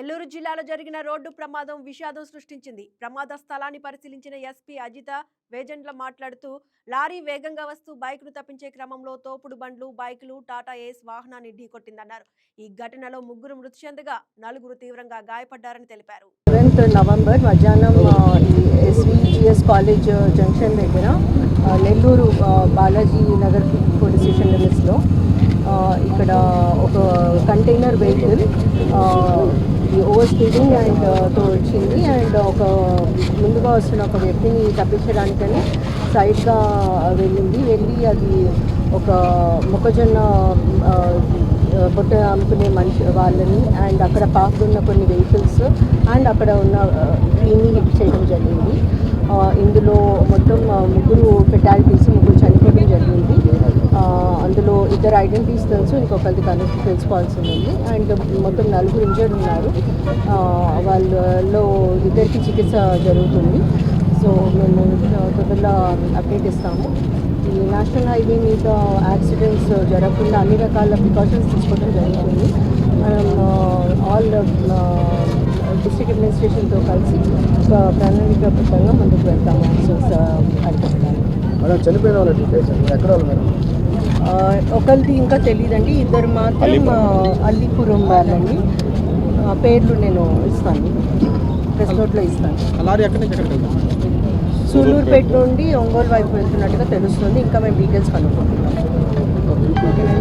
నెల్లూరు జిల్లాలో జరిగిన రోడ్డు ప్రమాదం విషాదం సృష్టించింది. ప్రమాద స్థలాన్ని పరిశీలించిన ఎస్పీ అజిత వేజెంట్ల మాట్లాడుతూ లారీ వేగంగా వస్తూ బైక్ను తప్పించే క్రమంలో తోపుడు బండ్లు బైకులు టాటా ఏస్ వాహనాన్ని ఢీకొట్టిందన్నారు. ఈ ఘటనలో ముగ్గురు మృతి చెందగా నలుగురు తీవ్రంగా గాయపడ్డారని తెలిపారు. నవంబర్ మధ్యాహ్నం కాలేజ్ జంక్షన్ దగ్గర నెల్లూరు బాలాజీ నగర్ పోలీస్ స్టేషన్ లిమిట్స్లో ఇక్కడ ఒక కంటైనర్ వెహికల్ ఓవర్ స్పీడింగ్ అండ్తో వచ్చింది. అండ్ ఒక ముందుగా వస్తున్న ఒక వ్యక్తిని తప్పించడానికని సైడ్గా వెళ్ళింది. వెళ్ళి అది ఒక మొక్కజొన్న పొట్ట అమ్ముకునే మనిషి వాళ్ళని అండ్ అక్కడ పార్క్ ఉన్న కొన్ని వెహికల్స్ అండ్ అక్కడ ఉన్న క్లీన్ని హిట్ చేయడం జరిగింది. ఇందులో మొత్తం ముగ్గురు ఇద్దరు ఐడెంటిటీస్ తెలుసు ఇంకొకరిది కనుక తెలుసుకోవాల్సి ఉంది. అండ్ మొత్తం నలుగురు ఇంజర్డ్ ఉన్నారు. వాళ్ళలో ఇద్దరికి చికిత్స జరుగుతుంది. సో మేము తొందరగా అప్డేట్ ఇస్తాము. ఈ నేషనల్ హైవే మీద యాక్సిడెంట్స్ జరగకుండా అన్ని రకాల ప్రికాషన్స్ తీసుకోవడం జరుగుతుంది మనం ఆల్ డిస్ట్రిక్ట్ అడ్మినిస్ట్రేషన్తో కలిసి ప్రణాళికాబద్ధంగా ముందుకు వెళ్తాము. సో అడిగడానికి మేడం చనిపోయిన వాళ్ళ డీటెయిల్స్ అండి ఎక్కడ వాళ్ళు మేడం? ఆ, ఒకరిది ఇంకా తెలియదండి ఇద్దరు మాత్రం అల్లిపురం వాళ్ళండి పేర్లు నేను ఇస్తాను. ప్రెస్ నోట్లో ఇస్తాను. లారీ ఎక్కడి నుంచి ఎక్కడికి వెళ్తాం సూలూరుపేట నుండి ఒంగోలు వైపు వెళ్తున్నట్టుగా తెలుస్తుంది. ఇంకా మేము డీటెయిల్స్ కనుక్కుంటున్నాం. ఓకేనండి